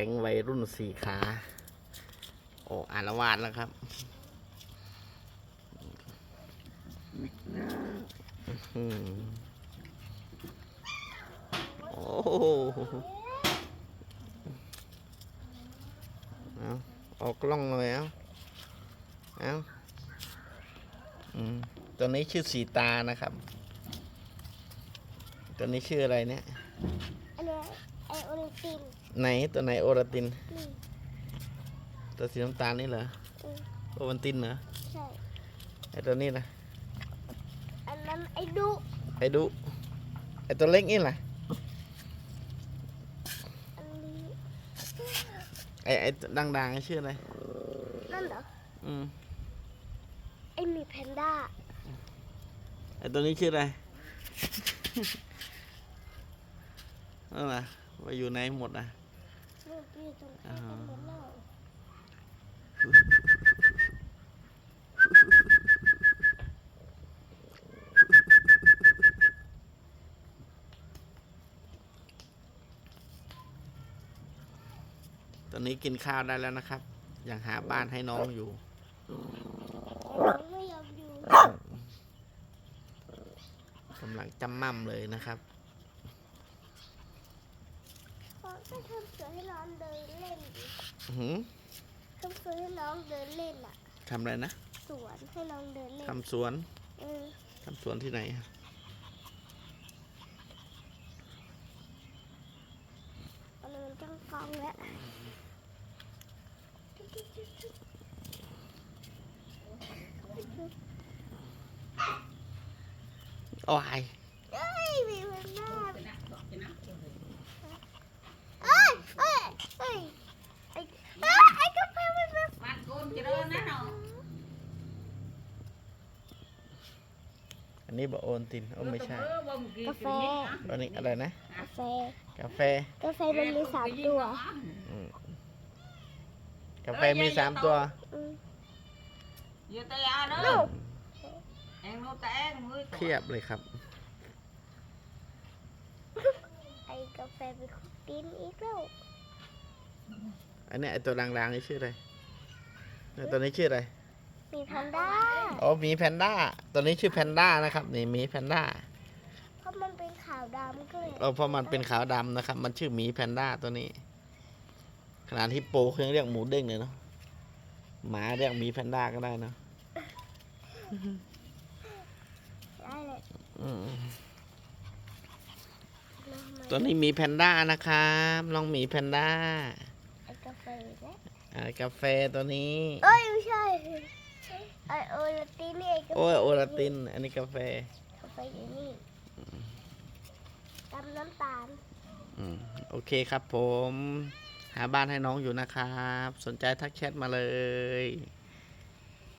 ก๊งวัยรุ่นสี่ขา โอ้อารวาสแล้วครับอืมโอ้โหเอาออกกล้องเลยเอาเอาตัวนี้ชื่อสีตานะครับ ตัวนี้ชื่ออะไรเนี่ย อันนี้ไอโอลิมปิน ไหนตัวไหนโอราตินนี่ตัวสีน้ำตาลนี่เหรออืมโอวันตินเหรอใช่ไอตัวนี้ล่ะอันนั้นไอดุไอดุไอตัวเล็กนี่ล่ะอันนี้ไอไอดังๆชื่ออะไรนั่นเหรออืมไอหมีแพนด้าไอตัวนี้ชื่ออะไรนั่นล่ะว่าอยู่ไหนหมดอะ ลูกอยู่ตรงใกล้กันหมดแล้วตอนนี้กินข้าวได้แล้วนะครับ ยังหาบ้านให้น้องอยู่แต่น้องไม่ยอมอยู่ กำลังจำม่ำเลยนะครับ เขา ก็ทำสวนให้น้องเดินเล่นดิอื้อหือทำสวนให้น้องเดินเล่นอะ ทำอะไรนะสวนให้น้องเดินเล่นทำสวนเออทำสวนที่ไหนอะอันนี้มันจ้องกล้องแล้วโอ้ย เอ้ยมีแพนด้าเอ้ยเอ้ยเอ้ยไอ้เอ้ยไอ้กาแฟมันเป็น Bạn côn cái đó nó nào อันนี้บะโอนตินโอ้ไม่ใช่ bông kia กาแฟอันนี้อะไรนะ กาแฟ กาแฟ กาแฟมันมีสามตัวอืมกาแฟมีสามตัวอืม Giờ tay à Đâu? đó Em nó té mới เพียบเลยครับ ไอ้กาแฟเป็นของกินอีกแล้วอันนี้ไอตัวด่างๆนี่ชื่ออะไรไอตัวนี้ชื่ออะไร มีแพนด้าอ๋อหมีแพนด้า ตัวนี้ชื่อแพนด้านะครับ นี่หมีแพนด้าเพราะมันเป็นขาวดำก็เลยเออเพราะมันเป็นขาวดำนะครับ มันชื่อหมีแพนด้าตัวนี้ ขนาดฮิปโปเขายังเรียกหมูเด้งเลยเนาะ หมาเรียกหมีแพนด้าก็ได้เนาะได้เลยอืมน้องมาตัวนี้หมีแพนด้านะครับลองหมีแพนด้าไอ้กาแฟอีกแล้วอ่ากาแฟตัวนี้ เอ้ยไม่ใช่ ไอโอลาตินนี่ไอ้กาแฟโอ้ยโอลาติน อันนี้กาแฟ กาแฟอยู่นี่ตำน้ำตาล อืมโอเคครับผม หาบ้านให้น้องอยู่นะครับ สนใจทักแชทมาเลย